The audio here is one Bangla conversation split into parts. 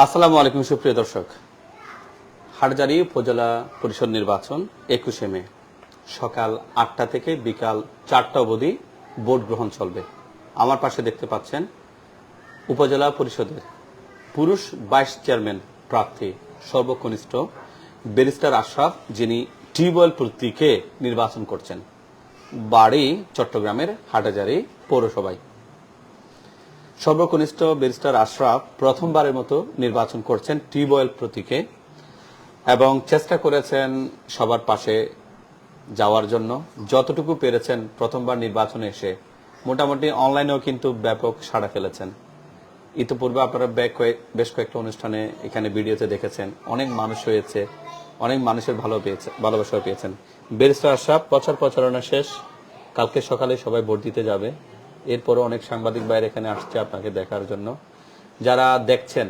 আসসালামু আলাইকুম, সুপ্রিয় দর্শক। হাটজারি উপজেলা পরিষদ নির্বাচন একুশে মে। সকাল আটটা থেকে বিকাল চারটা অবধি ভোট গ্রহণ চলবে। আমার পাশে দেখতে পাচ্ছেন উপজেলা পরিষদের পুরুষ ভাইস চেয়ারম্যান প্রার্থী সর্বকনিষ্ঠ ব্যারিস্টার আশরাফ, যিনি টিউবওয়েল প্রতীকে নির্বাচন করছেন। বাড়ি চট্টগ্রামের হাটাজারি পৌরসভায়। সর্বকনিষ্ঠ ব্যারিস্টার আশরাফ প্রথমবারের মতো নির্বাচন করছেন টিউবওয়েল প্রতীকে এবং চেষ্টা করেছেন সবার পাশে যাওয়ার জন্য। যতটুকু পেরেছেন প্রথমবার নির্বাচনে এসে, মোটামুটি অনলাইনেও কিন্তু ব্যাপক সাড়া ফেলেছেন। ইতিপূর্বে আপনারা ব্যাক বেশ কয়েকটা অনুষ্ঠানে এখানে ভিডিওতে দেখেছেন, অনেক মানুষ হয়েছে, অনেক মানুষের ভালো পেয়েছে ভালোবাসা পেয়েছেন। ব্যারিস্টার আশরাফ প্রচার প্রচারণা শেষ, কালকে সকালে সবাই ভোট দিতে যাবে। এরপরে অনেক সাংবাদিক বাইরে এখানে আসছে আপনাকে দেখার জন্য। যারা দেখছেন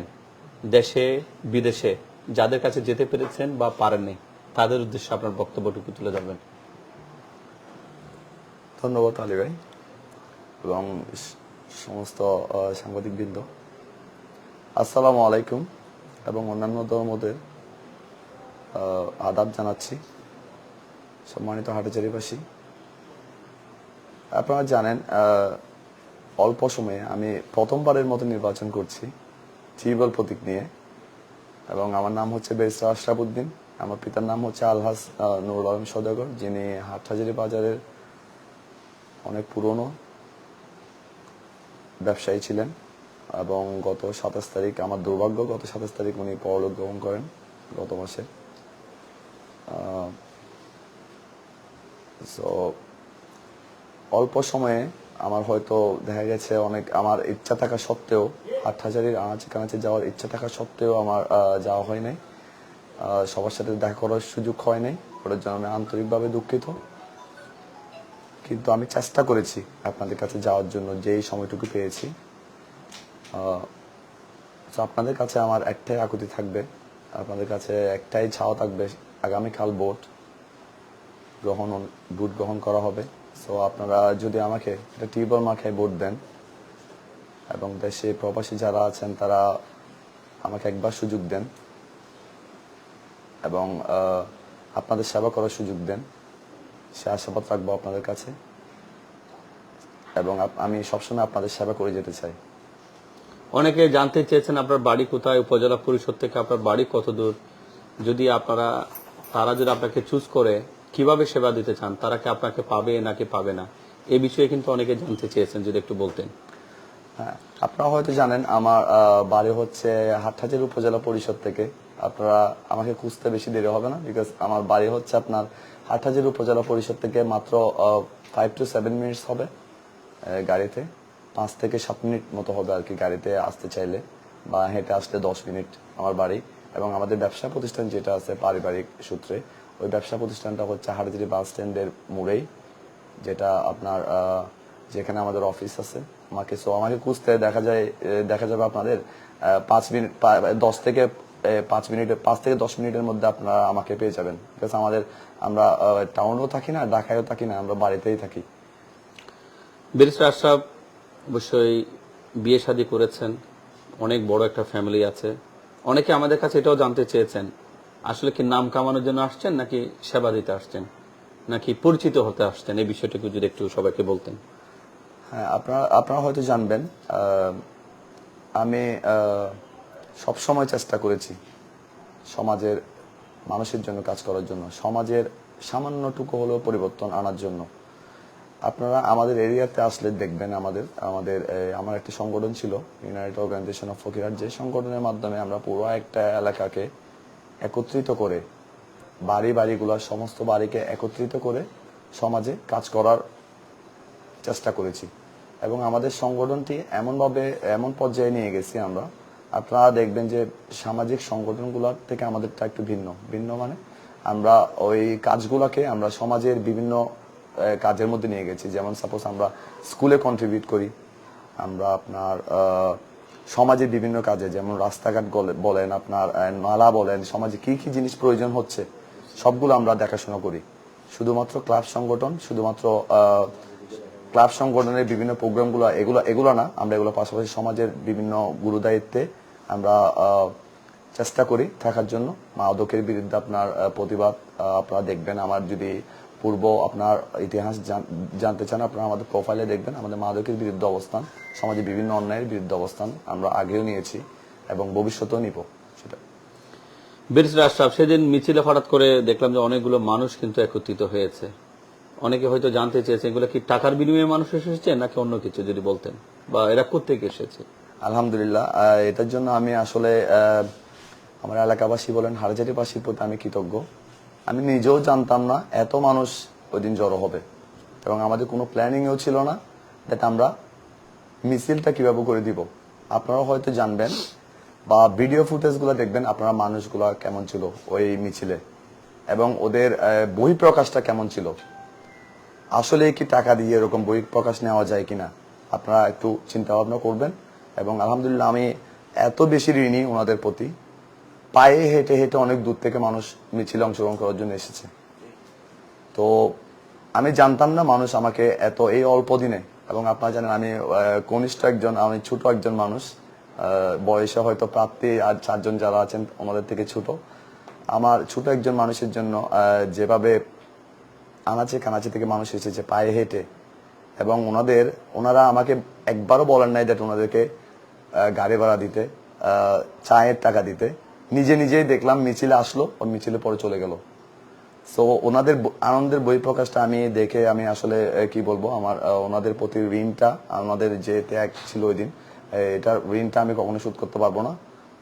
দেশে, বিদেশে, যাদের কাছে যেতে পেরেছেন বা পারেননি, তাদের উদ্দেশ্যে আপনার বক্তব্যটুকু তুলে ধরবেন। ধন্যবাদ আলী ভাই এবং সমস্ত সাংবাদিকবৃন্দ। আসসালামু আলাইকুম এবং অন্যান্য ধর্মদের আদাব জানাচ্ছি। সম্মানিত হাটেচারিবাসী আপনারা জানেন অল্প সময়ে আমি প্রথমবারের মতো নির্বাচন করছি টিউবওয়েল প্রতীক নিয়ে। এবং আমার নাম হচ্ছে বেরিস্টার আশরাফ উদ্দিন। আমার পিতার নাম হচ্ছে আলহাস নুরুল আলম সদাগর, যিনি হাটহাজারি বাজারের অনেক পুরনো ব্যবসায়ী ছিলেন। এবং গত সাতাশ তারিখ, আমার দুর্ভাগ্য, গত সাতাশ তারিখ উনি পরলোক গ্রহণ করেন গত মাসে। সো অল্প সময়ে আমার হয়তো দেখা গেছে অনেক, আমার ইচ্ছা থাকা সত্ত্বেও আট হাজারের আনাচে কানাচে যাওয়ার ইচ্ছা থাকা সত্ত্বেও আমার যাওয়া হয় নাই। সবার সাথে দেখা করার সুযোগ হয় নাই। ওটার জন্য আমি আন্তরিকভাবে দুঃখিত। কিন্তু আমি চেষ্টা করেছি আপনাদের কাছে যাওয়ার জন্য, যেই সময়টুকু পেয়েছি। তো আপনাদের কাছে আমার একটাই আকুতি থাকবে। আপনাদের কাছে একটাই ছাওয়া থাকবে। আগামীকাল ভোট গ্রহণ ভোট গ্রহণ করা হবে। সো আপনারা যদি আমাকে একটা টিউবওয়েল মাখায় ভোট দেন, এবং দেশে প্রবাসী যারা আছেন, তারা আমাকে একবার সুযোগ দেন, এবং আপনাদের সেবা করার সুযোগ দেন, সে আশাবাদ রাখব আপনাদের কাছে, এবং আমি সবসময় আপনাদের সেবা করে যেতে চাই। অনেকে জানতে চেয়েছেন আপনার বাড়ি কোথায়, উপজেলা পরিষদ থেকে আপনার বাড়ি কত দূর। যদি আপনারা, তারা যদি আপনাকে চুজ করে কীভাবে সেবা দিতে চান? তারা কি আপনাকে পাবে নাকি পাবে না? এই বিষয়ে কিন্তু অনেকে জানতে চেয়েছেন, যদি একটু বলতেন। হ্যাঁ আপনারা হয়তো জানেন, আমার বাড়ি হচ্ছে হাটহাজারি উপজেলা পরিষদ থেকে। আপনারা আমাকে খুঁজতে বেশি দেরি হবে না বিকজ আমার বাড়ি হচ্ছে আপনার হাটহাজারি উপজেলা পরিষদ থেকে মাত্র ফাইভ টু সেভেন মিনিটস হবে গাড়িতে। পাঁচ থেকে সাত মিনিট মতো হবে আর কি গাড়িতে আসতে চাইলে, বা হেঁটে আসলে দশ মিনিট আমার বাড়ি। এবং আমাদের ব্যবসা প্রতিষ্ঠান যেটা আছে, পারিবারিক সূত্রে ওই ব্যবসা প্রতিষ্ঠানটা হচ্ছে হাটহাজারি বাস স্ট্যান্ডের মোড়েই, যেটা আপনার যেখানে আমাদের অফিস আছে। আমাকে সো আমাকে খুঁজতে দেখা যায় দেখা যাবে আপনাদের পাঁচ মিনিট দশ থেকে পাঁচ মিনিটের পাঁচ থেকে দশ মিনিটের মধ্যে আপনারা আমাকে পেয়ে যাবেন। বিকজ আমাদের, আমরা টাউনেও থাকি না, ঢাকায়ও থাকি না, আমরা বাড়িতেই থাকি। ব্যারিস্টার আশরাফ, অবশ্যই বিয়ে শাদী করেছেন, অনেক বড় একটা ফ্যামিলি আছে। অনেকে আমাদের কাছে এটাও জানতে চেয়েছেন আসলে কি নাম কামানোর জন্য আসছেন নাকি সেবা দিতে আসছেন? নাকি পরিচিত হতে আসছেন? এই বিষয়টাকে যদি একটু সবাইকে বলতেন। হ্যাঁ আপনারা আপনারা হয়তো জানবেন আমি সব সময় চেষ্টা করেছি সমাজের, মানুষের জন্য কাজ করার জন্য। সমাজের সামান্যটুকু হলেও পরিবর্তন আনার জন্য। আপনারা আমাদের এরিয়াতে আসলে দেখবেন আমাদের আমাদের আমার একটি সংগঠন ছিল ইউনাইটেড অর্গানাইজেশন অফ ফকিরার যে সংগঠনের মাধ্যমে আমরা পুরো একটা এলাকাকে একত্রিত করে বাড়ি বাড়িগুলোর সমস্ত বাড়িকে একত্রিত করে সমাজে কাজ করার চেষ্টা করেছি। এবং আমাদের সংগঠনটি এমনভাবে এমন পর্যায়ে নিয়ে গেছি আমরা, আপনারা দেখবেন যে সামাজিক সংগঠনগুলোর থেকে আমাদেরটা একটু ভিন্ন। ভিন্ন মানে আমরা ওই কাজগুলোকে আমরা সমাজের বিভিন্ন কাজের মধ্যে নিয়ে গেছি। যেমন সাপোজ আমরা স্কুলে কন্ট্রিবিউট করি, আমরা আপনার আহ, সমাজের বিভিন্ন কাজে যেমন রাস্তাঘাট বলেন আপনার নালা বলেন সমাজে কি কি জিনিস প্রয়োজন হচ্ছে সবগুলো আমরা দেখাশোনা করি। শুধুমাত্র ক্লাব সংগঠন শুধুমাত্র ক্লাব সংগঠনের বিভিন্ন প্রোগ্রামগুলো এগুলো এগুলো না আমরা এগুলো পাশাপাশি সমাজের বিভিন্ন গুরুদায়িত্বে আমরা চেষ্টা করি থাকার জন্য। মাদকের বিরুদ্ধে আপনার প্রতিবাদ আপনারা দেখবেন। আমার যদি পূর্ব আপনার ইতিহাস জানতে চান আপনারা আমাদের প্রোফাইলে দেখবেন আমাদের মাদকের বিরুদ্ধে অবস্থান সমাজে বিভিন্ন অন্যায়ের বিরুদ্ধে অবস্থান আমরা আগেও নিয়েছি এবং ভবিষ্যতেও নিব সেটা। ব্যারিস্টার আশরাফ সেদিন মিছিলে হঠাৎ করে দেখলাম যে অনেকগুলো মানুষ কিন্তু একত্রিত হয়েছে। অনেকে হয়তো জানতে চেয়েছে এগুলো কি টাকার বিনিময়ে মানুষ এসেছে নাকি অন্য কিছু যদি বলতেন? বা এরা কোথেকে এসেছে? আলহামদুলিল্লাহ এটার জন্য আমি আসলে আমার এলাকাবাসী বলেন হারজারিবাসীর প্রতি আমি কৃতজ্ঞ। আমি নিজেও জানতাম না এত মানুষ ওই দিন জড়ো হবে। এবং আমাদের কোনো প্ল্যানিংও ছিল না দ্যাট আমরা মিছিলটা কীভাবে করে দিব। আপনারা হয়তো জানবেন বা ভিডিও ফুটেজগুলো দেখবেন আপনারা মানুষগুলো কেমন ছিল ওই মিছিলে। এবং ওদের আহ, বহিঃপ্রকাশটা কেমন ছিল। আসলে কি টাকা দিয়ে এরকম বই প্রকাশ নেওয়া যায় কিনা আপনারা একটু চিন্তা ভাবনা করবেন। এবং আলহামদুলিল্লাহ আমি এত বেশি ঋণী ওনাদের প্রতি। পায়ে হেঁটে হেঁটে অনেক দূর থেকে মানুষ মিছিলে অংশগ্রহণ করার জন্য এসেছে। তো আমি জানতাম না মানুষ আমাকে এত, এই অল্প দিনে, এবং আপনারা জানেন আমি কনিষ্ঠ একজন, আমি ছোট একজন মানুষ বয়সে হয়তো প্রাপ্তি আর চারজন যারা আছেন ওনাদের থেকে ছোট। আমার ছোট একজন মানুষের জন্য যেভাবে আনাচে কানাচে থেকে মানুষ এসেছে পায়ে হেঁটে, এবং ওনাদের, ওনারা আমাকে একবারও বলেন নাই দ্যাট ওনাদেরকে গাড়ি ভাড়া দিতে চায়ের টাকা দিতে। নিজে নিজেই দেখলাম মিছিলে আসলো ও মিছিলে পরে চলে গেল। সো ওনাদের আনন্দের বই প্রকাশটা আমি দেখে আমি আসলে কি বলব, আমার ওনাদের প্রতি ঋণটা ওনাদের যে ত্যাগ ছিল ওই দিন এটার ঋণটা আমি কখনো শোধ করতে পারব না।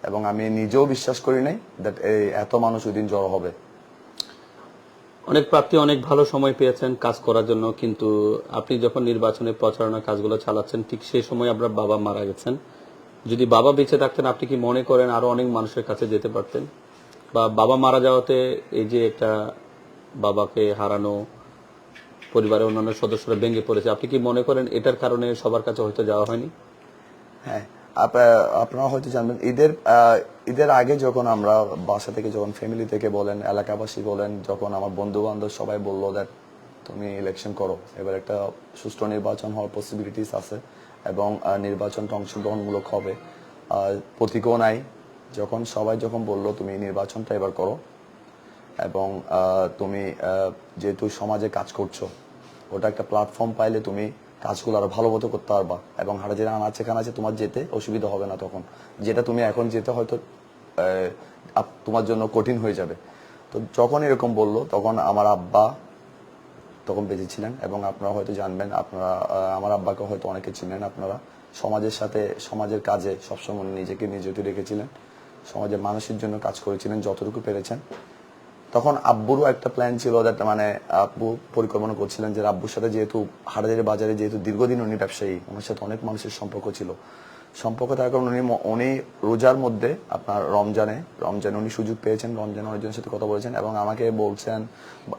এবং আমি নিজেও বিশ্বাস করি নাই দ্যাট এত মানুষ ওই দিন জড়ো হবে। অনেক প্রাপ্তি অনেক ভালো সময় পেয়েছেন কাজ করার জন্য, কিন্তু আপনি যখন নির্বাচনে প্রচারণা কাজগুলো চালাচ্ছেন, ঠিক সেই সময় আপনার বাবা মারা গেছেন। যদি বাবা বেঁচে থাকতেন, আপনি কি মনে করেন আরও অনেক মানুষের কাছে যেতে পারতেন? বা বাবা মারা যাওয়াতে এই যে একটা বাবাকে হারানো, পরিবারের অন্যান্য সদস্যরা ভেঙে পড়েছে, আপনি কি মনে করেন এটার কারণে সবার কাছে হয়তো যাওয়া হয়নি? হ্যাঁ আপ- আপনারা হয়তো জানবেন, ঈদের ঈদের আগে যখন আমরা বাসা থেকে, যখন ফ্যামিলি থেকে বলেন, এলাকাবাসী বলেন, যখন আমার বন্ধু বান্ধব সবাই বলল দ্যাট তুমি ইলেকশন করো। এবার একটা সুষ্ঠু নির্বাচন হওয়ার পসিবিলিটিস আছে। এবং নির্বাচনটা অংশগ্রহণমূলক হবে। প্রতীকও নাই। যখন, সবাই যখন বলল, তুমি নির্বাচনটা এবার করো এবং তুমি যেহেতু সমাজে কাজ করছ, ওটা একটা প্ল্যাটফর্ম পাইলে তুমি কাজগুলো আরও ভালো মতো করতে পারবা এবং হাড়ে যেটা আনাচে কানাচে তোমার যেতে অসুবিধা হবে না তখন। যেটা তুমি এখন যেতে হয়তো তোমার জন্য কঠিন হয়ে যাবে। তো যখন এরকম বলল, তখন আমার আব্বা তখন বেঁচে ছিলেন এবং আপনারা হয়তো জানবেন, আপনারা আমার আব্বাকে হয়তো অনেকে চিনেন আপনারা। সমাজের সাথে, সমাজের কাজে সবসময় নিজেকে নিয়োজিত রেখেছিলেন। সমাজের মানুষের জন্য কাজ করেছিলেন, যতটুকু পেরেছেন। তখন আব্বুরও একটা প্ল্যান ছিল that মানে আব্বু পরিকল্পনা করছিলেন যে আব্বুর সাথে যেহেতু হাটাজারি বাজারে যেহেতু দীর্ঘদিন উনি ব্যবসায়ী, ওনার সাথে অনেক মানুষের সম্পর্ক ছিল। সম্পর্ক থাকার কারণে উনি উনি রোজার মধ্যে আপনার রমজানে রমজানে উনি সুযোগ পেয়েছেন, রমজানে অনেকজনের সাথে কথা বলেছেন এবং আমাকে বলছেন,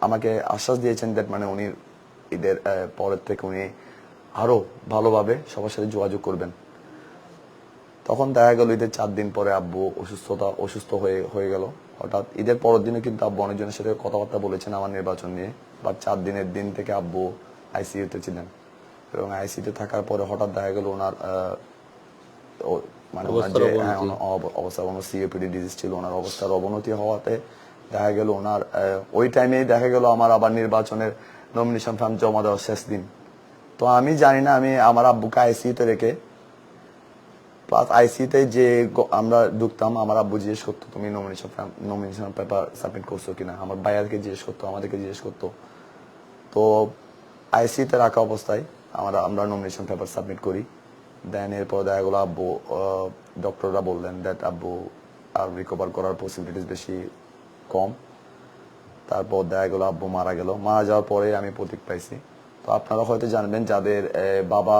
আমাকে আশ্বাস দিয়েছেন দ্যাট মানে উনি ঈদের পরের থেকে উনি আরও ভালোভাবে সবার সাথে যোগাযোগ করবেন। তখন দেখা গেল ঈদের চার দিন পরে আব্বু অসুস্থতা, অসুস্থ হয়ে হয়ে গেল। হঠাৎ ঈদের পরের দিনে কিন্তু আব্বু অনেকজনের সাথে কথাবার্তা বলেছেন আমার নির্বাচন নিয়ে। বা চার দিনের দিন থেকে আব্বু আইসিইউতে ছিলেন। এবং আইসিইউতে থাকার পরে হঠাৎ দেখা গেল ওনার মানে ওনার যে অবনতি। হ্যাঁ, অবস্থা সিএপিডি ডিজিজ ছিল ওনার অবস্থার অবনতি হওয়াতে দেখা গেল ওনার ওই টাইমেই দেখা গেল আমার আবার নির্বাচনের নমিনেশন ফর্ম জমা দেওয়ার শেষ দিন। তো আমি জানি না আমি আমার আব্বুকে আইসিইউতে রেখে প্লাস আইসিতে যে আমরা ঢুকতাম আমার আব্বু জিজ্ঞেস করতো তুমি নমিনেশন নমিনেশন পেপার সাবমিট করছ কিনা? আমার ভাইয়াকে জিজ্ঞেস করতো আমাদেরকে জিজ্ঞেস করতো। তো আইসিতে রাখা অবস্থায় আমরা আমরা নমিনেশন পেপার সাবমিট করি। দেন এরপর দেখা গেলো আব্বু ডক্টররা বললেন দ্যাট আব্বু আর রিকভার করার পসিবিলিটিস বেশি কম। তারপর দেখা গেলো আব্বু মারা গেল। মারা যাওয়ার পরে আমি প্রতীক পাইছি। তো আপনারা হয়তো জানবেন যাদের বাবা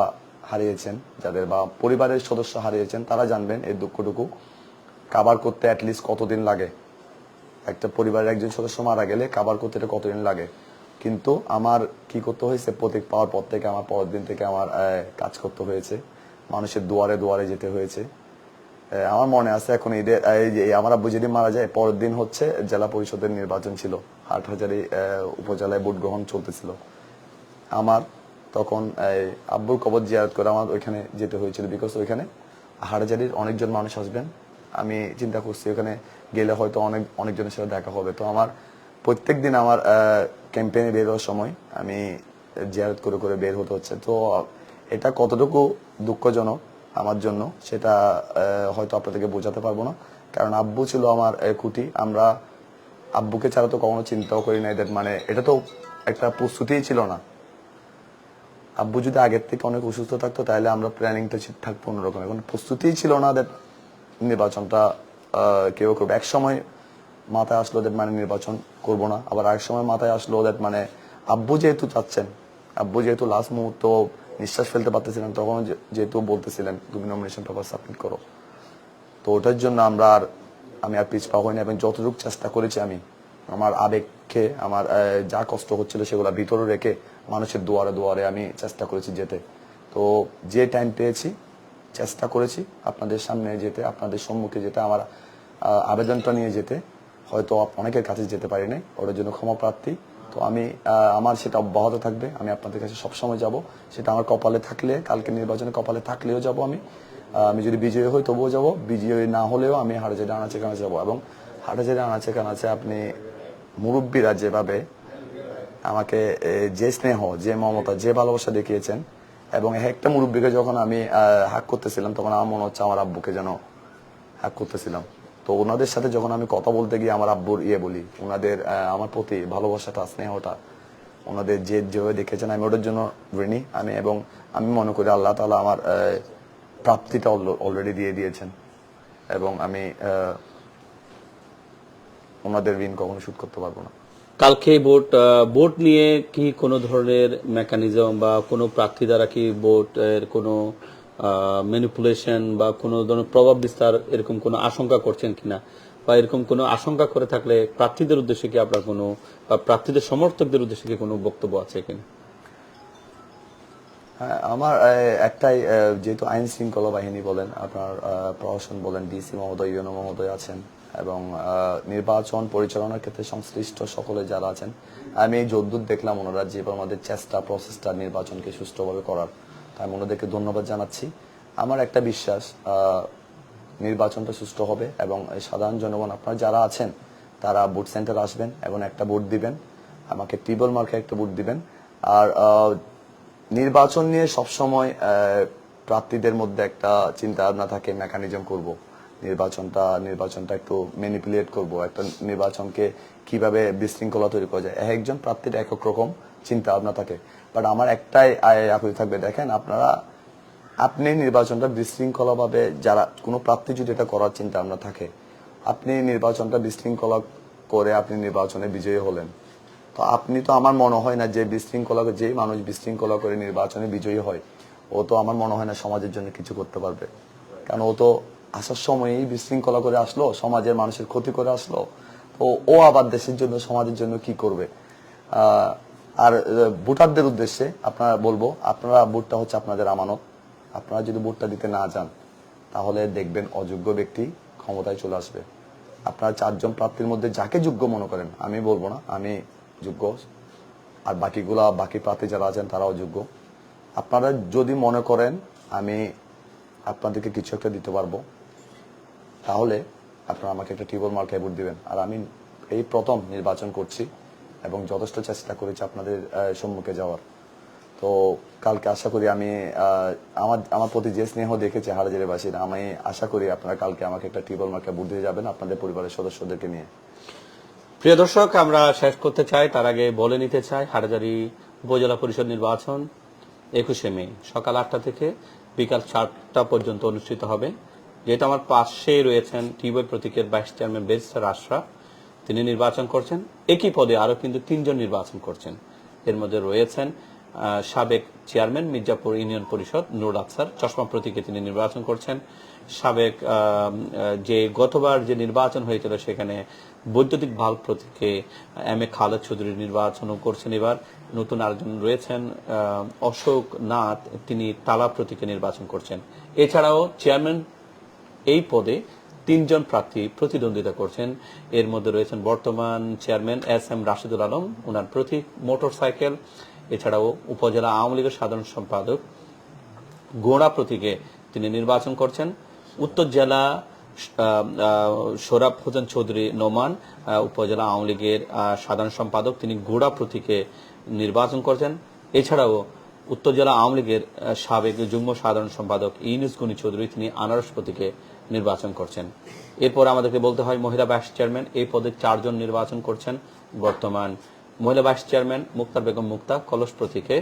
হারিয়েছেন, যাদের বা পরিবারের সদস্য হারিয়েছেন, তারা জানবেন এই দুঃখটুকু। কাবার করতে অ্যাটলিস্ট কতদিন লাগে? একটা পরিবারের একজন সদস্য মারা গেলে কাবার করতে এটা কতদিন লাগে? কিন্তু আমার কি করতে হয়েছে? প্রতীক পাওয়ার পর থেকে, আমার পরের দিন থেকে আমার কাজ করতে হয়েছে। মানুষের দুয়ারে দুয়ারে যেতে হয়েছে। আমার মনে আছে এখন যে আমার আব্বু যেদিন মারা যায়, পরের দিন হচ্ছে জেলা পরিষদের নির্বাচন ছিল। হাটহাজারি উপজেলায় ভোট গ্রহণ চলতেছিল। আমার তখন আব্বুর কবর জিয়ারত করে আমার ওইখানে যেতে হয়েছিল বিকজ ওইখানে হাটহাজারির অনেকজন মানুষ আসবেন। আমি চিন্তা করছি ওখানে গেলে হয়তো অনেক, অনেকজনের সাথে দেখা হবে। তো আমার প্রত্যেক দিন আমার ক্যাম্পেইনে বের হওয়ার সময় আমি জিয়ারত করে করে বের হতে হচ্ছে। তো এটা কতটুকু দুঃখজনক আমার জন্য, সেটা হয়তো আপনাদেরকে বোঝাতে পারব না। কারণ আব্বু ছিল আমার খুঁটি। আমরা আব্বুকে ছাড়া তো কখনো চিন্তাও করি নাই that মানে এটা তো একটা প্রস্তুতিই ছিল না। আব্বু যদি আগের থেকে অনেক অসুস্থ থাকতো, তাহলে আমরা প্ল্যানিংটা থাকতো অন্যরকম। এখন প্রস্তুতিই ছিল না that নির্বাচনটা কেউ করবে। এক সময় মাথায় আসলো that মানে নির্বাচন করব না। আবার আরেক সময় মাথায় আসলো that মানে আব্বু যেহেতু চাচ্ছেন, আব্বু যেহেতু লাস্ট মুহূর্ত নিঃশ্বাস ফেলতে পারতেছিলেন, তখন যেহেতু বলতেছিলেন, তুমি নমিনেশন পেপার সাবমিট করো। তো ওটার জন্য আমরা আর, আমি আর পিছপা হইনি এবং যতটুকু চেষ্টা করেছি আমি, আমার আবেগকে, আমার যা কষ্ট হচ্ছিল সেগুলো ভিতরে রেখে মানুষের দুয়ারে দুয়ারে আমি চেষ্টা করেছি যেতে। তো যে টাইম পেয়েছি, চেষ্টা করেছি আপনাদের সামনে যেতে, আপনাদের সম্মুখে যেতে, আমার আবেদনটা নিয়ে যেতে। হয়তো অনেকের কাছে যেতে পারি নাই, ওটার জন্য ক্ষমা প্রার্থী। তো আমি আমার সেটা অব্যাহত থাকবে। আমি আপনাদের কাছে সবসময় যাব। সেটা আমার কপালে থাকলে, কালকে নির্বাচনে কপালে থাকলেও যাব আমি। আমি যদি বিজয়ী হই তবুও যাব। বিজয়ী না হলেও আমি হাটাচেরা আনাচে কানাচে যাব। এবং হাটাচেরা আনাচে কানাচে আপনি মুরব্বীরা যেভাবে আমাকে যে স্নেহ, যে মমতা, যে ভালোবাসা দেখিয়েছেন, এবং একটা মুরব্বীকে যখন আমি হাক করতেছিলাম, তখন আমার মনে হচ্ছে আমার আব্বুকে যেন হাক করতেছিলাম। তো ওনাদের সাথে যখন আমি কথা বলতে গিয়ে আমার আব্বুর ইয়ে বলি, ওনাদের আমার প্রতি ভালোবাসাটা, স্নেহটা, ওনাদের যে যেভাবে দেখেছেন, আমি ওটার জন্য ঋণী আমি এবং আমি মনে করি আল্লাহ তালা আমার প্রাপ্তিটা অলরেডি দিয়ে দিয়েছেন এবং আমি ওনাদের ঋণ কখনো শোধ করতে পারব না। কালকে ভোট ভোট নিয়ে কি কোনো ধরনের মেকানিজম বা কোনো প্রার্থী দ্বারা কি ভোট এর কোনো ম্যানিপুলেশন বা কোনো ধরনের প্রভাব বিস্তার এরকম কোনো আশঙ্কা করছেন কিনা? বা এরকম কোনো আশঙ্কা করে থাকলে প্রার্থীদের উদ্দেশ্যে কি আপনার কোনো, বা প্রার্থীদের সমর্থকদের উদ্দেশ্যে কি কোনো বক্তব্য আছে কিনা? হ্যাঁ আমার একটাই যেহেতু আইন শৃঙ্খলা বাহিনী বলেন, আপনার প্রশাসন বলেন, ডিসি মহোদয়, ইউনো মহোদয় আছেন এবং নির্বাচন পরিচালনার ক্ষেত্রে সংশ্লিষ্ট সকলে যারা আছেন, আমি এই যদ্দূর দেখলাম ওনারা যে আমাদের চেষ্টা প্রসেসটা নির্বাচনকে সুষ্ঠুভাবে করার। তাই আমি ওনাদেরকে ধন্যবাদ জানাচ্ছি। আমার একটা বিশ্বাস নির্বাচনটা সুষ্ঠু হবে এবং সাধারণ জনগণ, আপনারা যারা আছেন, তারা ভোট সেন্টার আসবেন এবং একটা ভোট দিবেন। আমাকে টিবল মার্কে একটা ভোট দিবেন। আর নির্বাচন নিয়ে সবসময় প্রার্থীদের মধ্যে একটা চিন্তা ভাবনা থাকে মেকানিজম করব। নির্বাচনটা নির্বাচনটা একটু ম্যানিপুলেট করব। একটা নির্বাচনকে কীভাবে বিশৃঙ্খলা তৈরি করা যায়। এক একজন প্রার্থীর এক এক রকম চিন্তা ভাবনা থাকে। বাট আমার একটাই আকুতি থাকবে, দেখেন আপনারা, আপনি নির্বাচনটা বিশৃঙ্খলা ভাবে যারা, কোনো প্রাপ্তি যদি এটা করার চিন্তা ভাবনা থাকে, আপনি নির্বাচনটা বিশৃঙ্খলা করে আপনি নির্বাচনে বিজয়ী হলেন। তো আপনি তো আমার মনে হয় না যে বিশৃঙ্খলা, যে মানুষ বিশৃঙ্খলা করে নির্বাচনে বিজয়ী হয়, ও তো আমার মনে হয় না সমাজের জন্য কিছু করতে পারবে। কারণ ও তো আসার সময়ই বিশৃঙ্খলা করে আসলো, সমাজের মানুষের ক্ষতি করে আসলো, তো ও আবার দেশের জন্য, সমাজের জন্য কি করবে? আর ভোটারদের উদ্দেশ্যে আপনারা বলব, আপনারা ভোটটা হচ্ছে আপনাদের আমানত। আপনারা যদি ভোটটা দিতে না যান, তাহলে দেখবেন অযোগ্য ব্যক্তি ক্ষমতায় চলে আসবে। আপনারা চারজন প্রার্থীর মধ্যে যাকে যোগ্য মনে করেন, আমি বলব না, আমি যোগ্য। আর বাকিগুলা, বাকি প্রার্থী যারা আছেন, তারাও অযোগ্য আপনারা যদি মনে করেন, আমি আপনাদেরকে কিছু একটা দিতে পারব, তাহলে আপনারা আমাকে একটা টিউবল মার্কে ভোট দিবেন। আর আমি এই প্রথম নির্বাচন করছি। এবং যথেষ্ট চেষ্টা করেছি আপনাদের সম্মুখে যাওয়ার। তো কালকে আশা করি আমি আমার আমার প্রতি যে স্নেহ দেখেছে বাসীরা, আমি আশা করি আপনারা কালকে আমাকে একটা টিউবল মার্কে ভোট দিয়ে যাবেন আপনাদের পরিবারের সদস্যদেরকে নিয়ে। প্রিয় দর্শক, আমরা শেষ করতে চাই। তার আগে বলে নিতে চাই, হারাজারি উপজেলা পরিষদ নির্বাচন একুশে মে, সকাল আটটা থেকে বিকাল চারটা পর্যন্ত অনুষ্ঠিত হবে। যেহেতু আমার পাশে রয়েছেন টিবই প্রতীকের ভাইস চেয়ারম্যান ব্যারিস্টার আশরাফ তিনি নির্বাচন করছেন। একই পদে আরও কিন্তু তিনজন নির্বাচন করছেন। এর মধ্যে রয়েছেন সাবেক চেয়ারম্যান মির্জাপুর ইউনিয়ন পরিষদ নুর আফসার। চশমা প্রতীকে তিনি নির্বাচন করছেন। সাবেক যে গতবার যে নির্বাচন হয়েছিল সেখানে বৈদ্যুতিক ভালো প্রতীকে এম এ খালেদ চৌধুরী নির্বাচনও করছেন এবার। নতুন আরেকজন রয়েছেন অশোক নাথ। তিনি তালা প্রতীকে নির্বাচন করছেন। এছাড়াও চেয়ারম্যান এই পদে তিনজন প্রার্থী প্রতিদ্বন্দ্বিতা করছেন। এর মধ্যে রয়েছেন বর্তমান chairman S M Rashidul Alam ওনার প্রতীক মোটরসাইকেল, এছাড়াও উপজেলা আওয়ামী লীগের সাধারণ সম্পাদক গোড়া প্রতীকে তিনি নির্বাচন করছেন। উত্তর জেলা সোরাব হোসেন চৌধুরী নোমান উপজেলা আওয়ামী লীগের সাধারণ সম্পাদক তিনি গোড়া প্রতীকে নির্বাচন করছেন। এছাড়াও উত্তর জেলা আওয়ামী লীগের সাবেক যুগ্ম সাধারণ সম্পাদক ইউনুস গনি চৌধুরী তিনি আনারস প্রতীকে নির্বাচন করছেন। এরপর আমাদেরকে বলতে হয়, মহিলা ভাইস চেয়ারম্যান এই পদে চারজন নির্বাচন করছেন বর্তমান মহিলা ভাইস চেয়ারম্যান মুক্তার বেগম মুক্তা, কলস প্রতীকে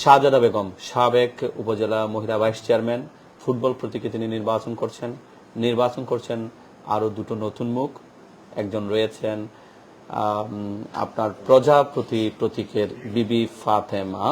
শাহজাদা বেগম, সাবেক উপজেলা মহিলা ভাইস চেয়ারম্যান, ফুটবল প্রতীকে তিনি নির্বাচন করছেন। নির্বাচন করছেন আরও দুটো নতুন মুখ, একজন রয়েছেন আপনার প্রজাপতি প্রতীকের বিবি ফাতেমা।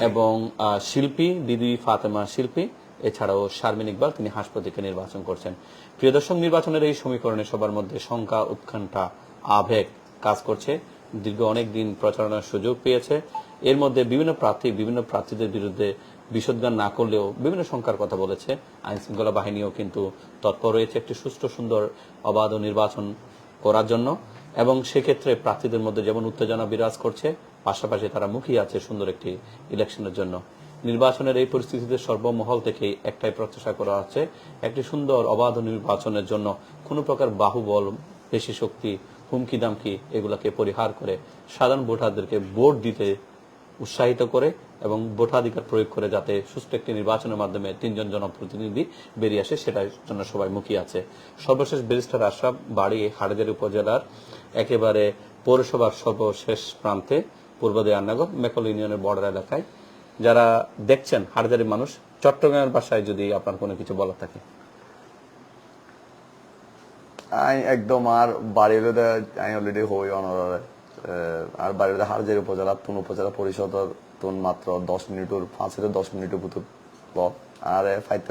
এবং শিল্পী, দিদি ফাতেমা শিল্পী, এছাড়াও শারমিন ইকবাল, তিনি হাঁস প্রতীকে নির্বাচন করছেন। প্রিয় দর্শক, নির্বাচনের এই সমীকরণে সবার মধ্যে শঙ্কা, উৎকণ্ঠা, আবেগ কাজ করছে। দীর্ঘ অনেক দিন প্রচারণার সুযোগ পেয়েছে। এর মধ্যে বিভিন্ন প্রার্থী, বিভিন্ন প্রার্থীদের বিরুদ্ধে বিষোদ্গান না করলেও বিভিন্ন সংখ্যার কথা বলেছে। আইন শৃঙ্খলা বাহিনীও কিন্তু তৎপর রয়েছে একটি সুষ্ঠু, সুন্দর, অবাধ নির্বাচন করার জন্য। এবং সেক্ষেত্রে প্রার্থীদের মধ্যে যেমন উত্তেজনা বিরাজ করছে পাশাপাশি তারা মুখিয়ে আছে সুন্দর একটি ইলেকশনের জন্য। নির্বাচনের এই পরিস্থিতিতে সর্বমহল থেকেই একটাই প্রত্যাশা করা হচ্ছে একটি সুন্দর অবাধ নির্বাচনের জন্য কোনো প্রকার বাহুবল পেশি শক্তি হুমকি দামকি এগুলাকে পরিহার করে সাধারণ ভোটারদেরকে ভোট দিতে উৎসাহিত করে এবং ভোটাধিকার প্রয়োগ করে যাতে সুষ্ঠু একটি নির্বাচনের মাধ্যমে তিনজন জনপ্রতিনিধি বেরিয়ে আসে, সেটার জন্য সবাই মুখিয়ে আছে। সর্বশেষ ব্যারিস্টার আশরাফ বাড়ি হাড়গের উপজেলার একেবারে পৌরসভার সর্বশেষ প্রান্তে পূর্ব দেয়ানগর মেকল ইউনিয়নের বর্ডার এলাকায় যারা দেখছেন হাড়জারির মানুষ, চট্টগ্রামের বাসায় যদি আপনার কোনো কিছু বলার থাকে। আই একদম আর বাড়ির আই অলরেডি হই অনরারে আর বাড়ির হারজের উপজেলা, তুন উপজেলা পরিষদ, তুন মাত্র দশ মিনিটর, পাঁচ থেকে দশ মিনিটের ভিতর পথ আর ফাইতে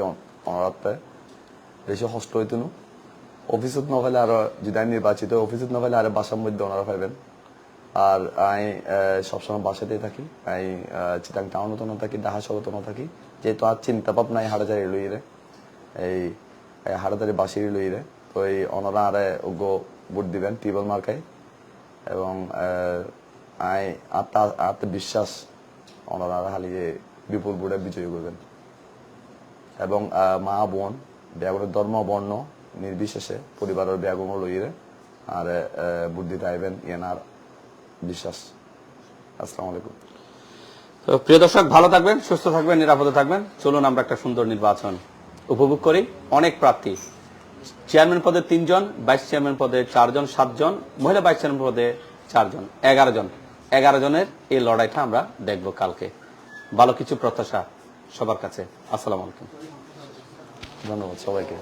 অনরাতে বেশি কষ্ট হইতো না। অফিসত নফেলে আর, যদি আমি নির্বাচিত, অফিসত নফেলে আর বাসার মধ্যে ওনারা পাইবেন। আর আমি সবসময় বাসাতেই থাকি। আমি চিটাং টাউনও না থাকি ডাহা শহরও না থাকি। যেহেতু আর চিন্তা ভাবনা, এই হাড়াজারি লইরে, এই হাড়াজারি বাসির লইরে। তো এই অনরা আরে উগ্র ভোট দিবেন টিবল মার্কায়। এবং আই, আত্মা, আত্মবিশ্বাস অনরা হালিয়ে বিপুল ভোটে বিজয়ী করবেন। এবং মা বোন, ব্যাগরের ধর্ম বর্ণ নির্বিশেষে পরিবারের ব্যাগম লইরে, আর বুদ্ধি আইবেন ইয়েনার বিশ্বাস। আসসালামু আলাইকুম। তো প্রিয় দর্শক, ভালো থাকবেন, সুস্থ থাকবেন, নিরাপদে থাকবেন। চলুন আমরা একটা সুন্দর নির্বাচন উপভোগ করি। অনেক প্রার্থী। চেয়ারম্যান পদে তিনজন, ভাইস চেয়ারম্যান পদে চারজন, সাতজন, মহিলা ভাইস চেয়ারম্যান পদে চারজন, এগারো জন। এগারো জনের এই লড়াইটা আমরা দেখব কালকে। ভালো কিছু প্রত্যাশা সবার কাছে। আসসালামু আলাইকুম। ধন্যবাদ সবাইকে।